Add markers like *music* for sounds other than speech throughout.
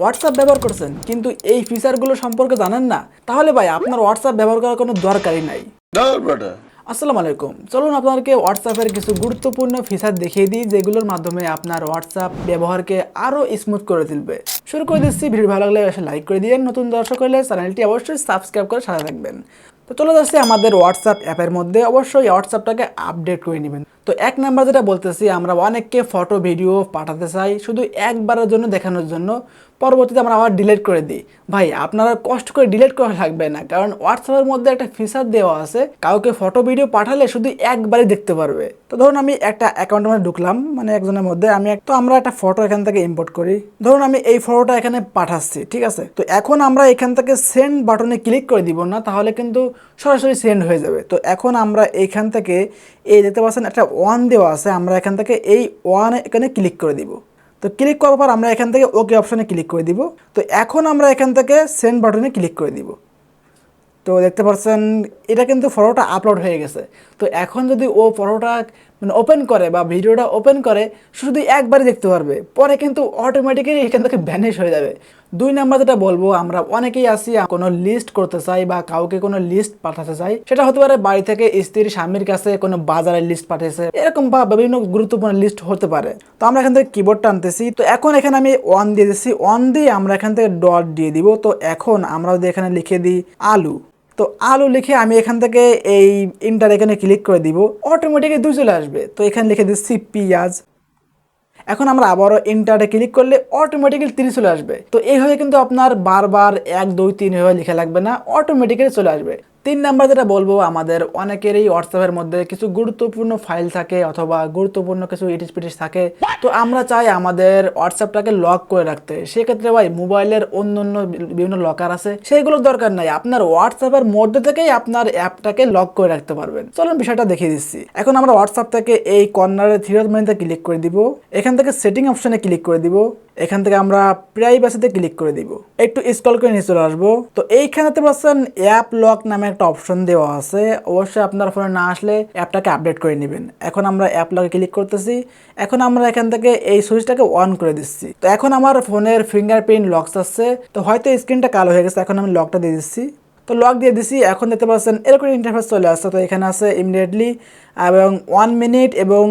WhatsApp ব্যবহার করছেন কিন্তু এই ফিচারগুলো সম্পর্কে জানেন না? তাহলে ভাই আপনার হোয়াটসঅ্যাপ ব্যবহার করার কোনো দরকারই নাই। আসসালামু আলাইকুম। চলুন আপনাদেরকে হোয়াটসঅ্যাপের কিছু গুরুত্বপূর্ণ ফিচার দেখিয়ে দিই যেগুলোর মাধ্যমে আপনার হোয়াটসঅ্যাপ ব্যবহারকে আরও স্মুথ করে তুলবে। শুরু করে দিচ্ছি ভিডিও ভালো লাগলে অবশ্যই লাইক করে দিয়ে নতুন দর্শক হলে চ্যানেলটি অবশ্যই সাবস্ক্রাইব করে সাথে থাকবেন। তো চলে যাচ্ছে আমাদের হোয়াটসঅ্যাপ অ্যাপের মধ্যে। অবশ্যই হোয়াটসঅ্যাপটাকে আপডেট করে নেবেন। তো এক নাম্বার যেটা বলতেছি, আমরা অনেককে ফটো ভিডিও পাঠাতে চাই শুধু একবারের জন্য দেখানোর জন্য। পরবর্তীতে আমরা আবার ডিলিট করে দিই। ভাই, আপনারা কষ্ট করে ডিলিট করা লাগবে না, কারণ হোয়াটসঅ্যাপের মধ্যে একটা ফিচার দেওয়া আছে, কাউকে ফটো ভিডিও পাঠালে শুধু একবারই দেখতে পারবে। তো ধরুন আমি একটা অ্যাকাউন্টের মধ্যে ঢুকলাম মানে একজনের মধ্যে আমি তো আমরা একটা ফটো এখান থেকে ইম্পোর্ট করি। ধরুন আমি এই ফটোটা এখানে পাঠাচ্ছি, ঠিক আছে? তো এখন আমরা এখান থেকে সেন্ড বাটনে ক্লিক করে দিব না, তাহলে কিন্তু সরাসরি সেন্ড হয়ে যাবে। তো এখন আমরা এইখান থেকে এই দেখতে পাচ্ছেন একটা ওয়ান দেওয়া আছে, আমরা এখান থেকে এই ওয়ান এখানে ক্লিক করে দিব। তো ক্লিক করার পর আমরা এখান থেকে ওকে অপশানে ক্লিক করে দিব। তো এখন আমরা এখান থেকে সেন্ড বাটনে ক্লিক করে দিব। তো দেখতে পাচ্ছেন, এটা কিন্তু ফটোটা আপলোড হয়ে গেছে। তো এখন যদি ও ফটোটা মানে ওপেন করে বা ভিডিওটা ওপেন করে, শুধু একবারই দেখতে পারবে। পরে কিন্তু অটোমেটিক্যালি এখান থেকে ভ্যানিশ হয়ে যাবে। দুই নাম্বার যেটা বলব, আমরা অনেকেই আসি কোনো লিস্ট করতে চাই বা কাউকে কোনো লিস্ট পাঠাতে চাই, সেটা হতে পারে বাড়ি থেকে স্ত্রীর স্বামীর কাছে কোনো বাজারের লিস্ট পাঠিয়েছে এরকম বা বিভিন্ন গুরুত্বপূর্ণ লিস্ট হতে পারে। তো আমরা এখান থেকে কিবোর্ড টানতেছি তো এখন এখানে আমি ওয়ান দিয়ে দিচ্ছি। ওয়ান দিয়ে আমরা এখান থেকে ডট দিয়ে দিব। তো এখন আমরা যদি এখানে লিখে দিই আলু। তো আলু লিখে আমি এখান থেকে এই ইন্টার এখানে ক্লিক করে দিব অটোমেটিকই দুই চলে আসবে। তো এখানে লিখে দিচ্ছি পিঁয়াজ। এখন আমরা আবারও ইন্টারে ক্লিক করলে অটোমেটিক্যালি তিরিশ চলে আসবে। তো এইভাবে কিন্তু আপনার বারবার এক, দুই, তিন এভাবে লেখা লাগবে না অটোমেটিক্যালি চলে আসবে। তিন নাম্বার যেটা বলব, আমাদের অনেকেরই হোয়াটসঅ্যাপের মধ্যে কিছু গুরুত্বপূর্ণ ফাইল থাকে অথবা গুরুত্বপূর্ণ কিছু ইটিস পিটিস থাকে। তো আমরা চাই আমাদের হোয়াটসঅ্যাপটাকে লক করে রাখতে। সেক্ষেত্রে ভাই মোবাইলের অন্য অন্য বিভিন্ন লকার আছে, সেইগুলোর দরকার নাই। আপনার হোয়াটসঅ্যাপের মধ্যে থেকেই আপনার অ্যাপটাকে লক করে রাখতে পারবেন। চলুন বিষয়টা দেখিয়ে দিচ্ছি। এখন আমরা হোয়াটসঅ্যাপ থেকে এই কর্নারে থ্রি মেনুতে ক্লিক করে দিব। এখান থেকে সেটিং অপশনে ক্লিক করে দিব। এখান থেকে আমরা প্রাইভেসিতে ক্লিক করে দিব। একটু স্ক্রল করে নিয়ে চলে আসব। তো এইখানেতে পাচ্ছেন অ্যাপ লক নামে একটা অপশন দেওয়া আছে। অবশ্যই আপনার ফোনে না আসলে অ্যাপটাকে আপডেট করে নেবেন। এখন আমরা অ্যাপ লকে ক্লিক করতেছি। এখন আমরা এখান থেকে এই সুইচটাকে অন করে দিচ্ছি। তো এখন আমার ফোনের ফিঙ্গারপ্রিন্ট লক আসছে তো হয়তো স্ক্রিনটা কালো হয়ে গেছে, এখন আমি লকটা দিয়ে দিচ্ছি। তো লক দিয়ে দিছি এখন দেখতে পাচ্ছেন, এরকম ইন্টারফেস চলে আসছে। তো এখানে আছে ইমিডিয়েটলি এবং ওয়ান মিনিট এবং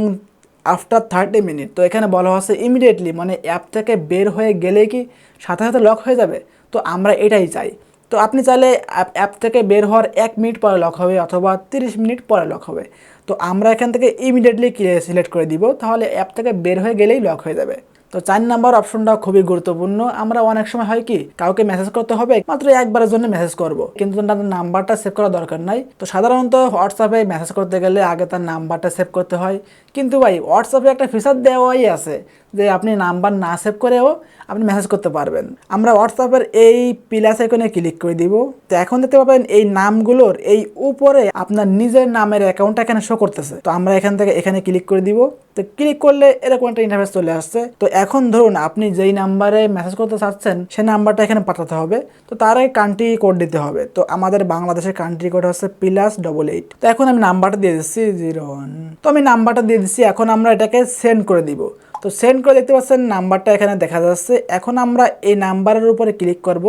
আফটার থার্টি মিনিট তো এখানে বলা হচ্ছে ইমিডিয়েটলি মানে অ্যাপ থেকে বের হয়ে গেলে কি সাথে সাথে লক হয়ে যাবে? তো আমরা এটাই চাই। তো আপনি চাইলে অ্যাপ থেকে বের হওয়ার এক মিনিট পরে লক হবে অথবা তিরিশ মিনিট পরে লক হবে। তো আমরা এখান থেকে ইমিডিয়েটলি সিলেক্ট করে দিব, তাহলে অ্যাপ থেকে বের হয়ে গেলেই লক হয়ে যাবে। তো চার নাম্বার অপশনটা খুবই গুরুত্বপূর্ণ। আমরা অনেক সময় হয় কি, কাউকে মেসেজ করতে হবে, মাত্র একবারের জন্য মেসেজ করব। কিন্তু তার নাম্বারটা সেভ করা দরকার নাই। তো সাধারণত হোয়াটসঅ্যাপে মেসেজ করতে গেলে আগে তার নাম্বারটা সেভ করতে হয়। কিন্তু ভাই হোয়াটসঅ্যাপে একটা ফিচার দেওয়াই আছে। যে আপনি নাম্বার না সেভ করেও আপনি মেসেজ করতে পারবেন। আমরা হোয়াটসঅ্যাপের এই প্লাস আইকনে ক্লিক করে দিব। তো এখন দেখতে পাবেন এই নামগুলোর এই উপরে আপনার নিজের নামের অ্যাকাউন্টটা এখানে শো করতেছে। তো আমরা এখান থেকে এখানে ক্লিক করে দিব। তো ক্লিক করলে এরকম একটা ইন্টারফেস চলে আসছে। তো এখন ধরুন আপনি যেই নাম্বারে মেসেজ করতে চাচ্ছেন সেই নাম্বারটা এখানে পাঠাতে হবে। তো তার আগে কান্ট্রি কোড দিতে হবে। তো আমাদের বাংলাদেশের কান্ট্রি কোড হচ্ছে প্লাস ডবল এইট তো এখন আমি নাম্বারটা দিয়ে দিচ্ছি জিরো ওয়ান তো আমি নাম্বারটা দিয়ে দিচ্ছি। এখন আমরা এটাকে সেন্ড করে দিব। তো সেন্ড করে দেখতে পাচ্ছেন নাম্বারটা এখানে দেখা যাচ্ছে। এখন আমরা এই নাম্বারের উপরে ক্লিক করব।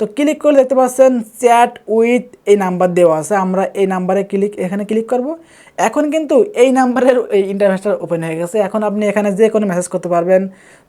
তো ক্লিক করে দেখতে পাচ্ছেন চ্যাট উইথ এই নাম্বার দেওয়া আছে। আমরা এই নাম্বারে ক্লিক এখানে ক্লিক করব। এখন কিন্তু এই নাম্বারের এই ইন্টারফেসটা ওপেন হয়ে গেছে। এখন আপনি এখানে যে কোনো মেসেজ করতে পারবেন।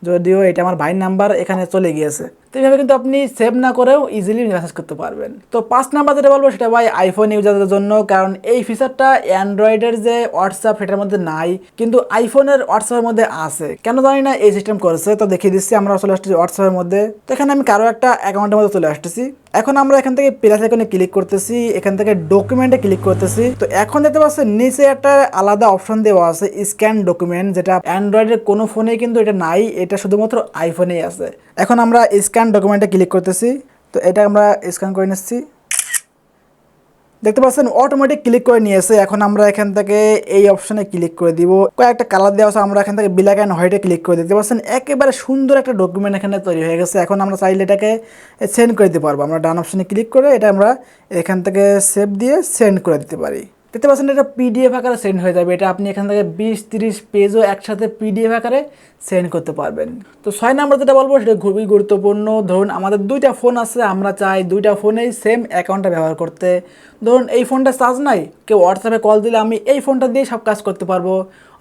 যদিও এটা আমার ভাইয়ের নাম্বার, এখানে চলে গিয়েছে। তো এইভাবে কিন্তু আপনি সেভ না করেও ইজিলি মেসেজ করতে পারবেন। তো পাঁচ নাম্বার যেটা বলব সেটা ভাই আইফোন ইউজারদের জন্য, কারণ এই ফিচারটা অ্যান্ড্রয়েডের যে হোয়াটসঅ্যাপ সেটার মধ্যে নাই, কিন্তু আইফোনের হোয়াটসঅ্যাপের মধ্যে আছে। কেন জানি না এই সিস্টেম করেছে, তো দেখিয়ে দিচ্ছি, আমরা চলে আসছি হোয়াটসঅ্যাপের মধ্যে। তো এখানে আমি কারও একটা অ্যাকাউন্টের মধ্যে চলে আসতেছি। এখন আমরা এখান থেকে প্লাস আইকনে ক্লিক করতেছি, এখান থেকে ডকুমেন্টে ক্লিক করতেছি। তো এখন দেখতে পাচ্ছেন, নিচে একটা আলাদা অপশন দেওয়া আছে স্ক্যান ডকুমেন্ট যেটা অ্যান্ড্রয়েডের কোনো ফোনেই কিন্তু এটা নাই, এটা শুধুমাত্র আইফোনেই আছে। এখন আমরা স্ক্যান ডকুমেন্টে ক্লিক করতেছি। তো এটা আমরা স্ক্যান করে নিচ্ছি। দেখতে পাচ্ছেন অটোমেটিক ক্লিক করে নিয়েছে। এখন আমরা এখান থেকে এই অপশনে ক্লিক করে দিব। কয়েকটা কালার দেওয়া আছে, আমরা এখান থেকে ব্ল্যাক অ্যান্ড হোয়াইটে ক্লিক করে দেখতে পাচ্ছেন, একেবারে সুন্দর একটা ডকুমেন্ট এখানে তৈরি হয়ে গেছে। এখন আমরা চাইলে এটাকে সেন্ড করে দিতে পারব। আমরা ডান অপশনে ক্লিক করে এটা আমরা এখান থেকে সেভ দিয়ে সেন্ড করে দিতে পারি। দেখতে পাচ্ছেন এটা পিডিএফ আকারে সেন্ড হয়ে যাবে। এটা আপনি এখান থেকে বিশ, তিরিশ পেজও একসাথে পিডিএফ আকারে সেন্ড করতে পারবেন। তো ছয় নাম্বার যেটা বলব, সেটা খুবই গুরুত্বপূর্ণ। ধরুন, আমাদের দুইটা ফোন আছে, আমরা চাই দুইটা ফোনেই সেম অ্যাকাউন্টটা ব্যবহার করতে। ধরুন, এই ফোনটা চার্জ নাই, কেউ হোয়াটসঅ্যাপে কল দিলে আমি এই ফোনটা দিয়ে সব কাজ করতে পারব।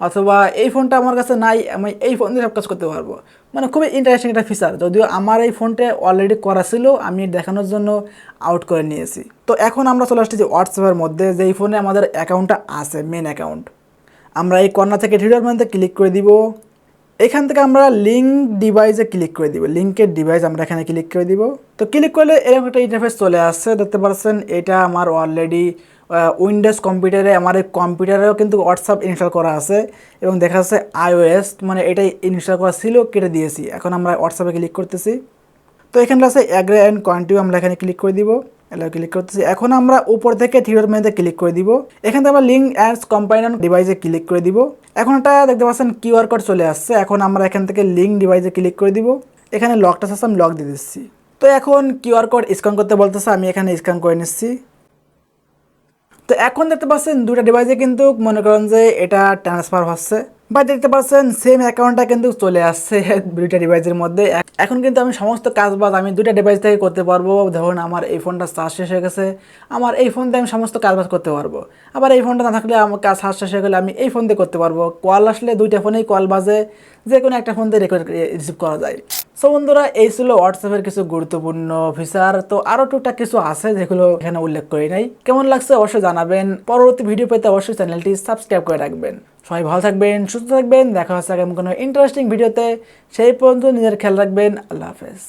অথবা এই ফোনটা আমার কাছে নাই, আমি এই ফোন দিয়ে সব কাজ করতে পারব। মানে খুবই ইন্টারেস্টিং একটা ফিচার যদিও আমার এই ফোনটা অলরেডি করা ছিল, আমি দেখানোর জন্য আউট করে নিয়েছি। তো এখন আমরা চলে আসছি যে হোয়াটসঅ্যাপের মধ্যে, যে এই ফোনে আমাদের অ্যাকাউন্টটা আছে মেন অ্যাকাউন্ট আমরা এই কর্নার থেকে থ্রিডর ক্লিক করে দিব। এখান থেকে আমরা লিঙ্ক ডিভাইসে ক্লিক করে দিব। লিঙ্কের ডিভাইস আমরা এখানে ক্লিক করে দিব। তো ক্লিক করলে এরকম একটা ইন্টারফেস চলে আসছে, দেখতে পাচ্ছেন, এটা আমার অলরেডি উইন্ডোজ কম্পিউটারে আমার এই কম্পিউটারেও কিন্তু হোয়াটসঅ্যাপ ইনস্টল করা আছে এবং দেখা যাচ্ছে আইওএস মানে এটাই ইনস্টল করা ছিল, কেটে দিয়েছি। এখন আমরা হোয়াটসঅ্যাপে ক্লিক করতেছি। তো এখানে আছে অ্যাগ্রে অ্যান্ড কন্টিনিউ আমরা এখানে ক্লিক করে দিব। এলা ক্লিক করতেছি। এখন আমরা উপর থেকে থ্রিডর মেনুতে ক্লিক করে দিব। এখান থেকে আমরা লিঙ্ক অ্যাডস কম্পাইন ডিভাইসে ক্লিক করে দিব। এখন এটা দেখতে পাচ্ছেন কিউআর কোড চলে আসছে। এখন আমরা এখান থেকে লিঙ্ক ডিভাইসে ক্লিক করে দিব। এখানে লকটা আছে, আমি লক দিয়ে দিচ্ছি। তো এখন কিউআর কোড স্ক্যান করতে বলতেছে, আমি এখানে স্ক্যান করে নিচ্ছি। তো এখন দেখতে পাচ্ছেন দুটা ডিভাইসে কিন্তু মনে করেন যে এটা ট্রান্সফার হচ্ছে। বা দেখতে পাচ্ছেন সেম অ্যাকাউন্টটা কিন্তু চলে আসছে *laughs* দুইটা ডিভাইসের মধ্যে। এখন কিন্তু আমি সমস্ত কাজ বাজ আমি দুইটা ডিভাইস থেকে করতে পারব। ধরুন, আমার এই ফোনটা চার্জ শেষ হয়ে গেছে। আমার এই ফোন আমি সমস্ত কাজ বাজ করতে পারব। আবার এই ফোনটা না থাকলে আমার কাজ চার্জ শেষ হয়ে গেলে আমি এই ফোন দিয়ে করতে পারব। কল আসলে দুইটা ফোনেই কল বাজে। যে কোনো একটা ফোন দিয়ে রেকর্ড রিসিভ করা যায়। সো বন্ধুরা, এই ছিল হোয়াটসঅ্যাপের কিছু গুরুত্বপূর্ণ ফিচার তো আরও টুকটাক কিছু আছে যেগুলো এখানে উল্লেখ করি নাই। কেমন লাগছে অবশ্যই জানাবেন। পরবর্তী ভিডিও পেতে অবশ্যই চ্যানেলটি সাবস্ক্রাইব করে রাখবেন। সবাই ভালো থাকবেন, সুস্থ থাকবেন, দেখা হচ্ছে আগামী কোনো ইন্টারেস্টিং ভিডিওতে সেই পর্যন্ত নিজের খেয়াল রাখবেন, আল্লাহ হাফেজ।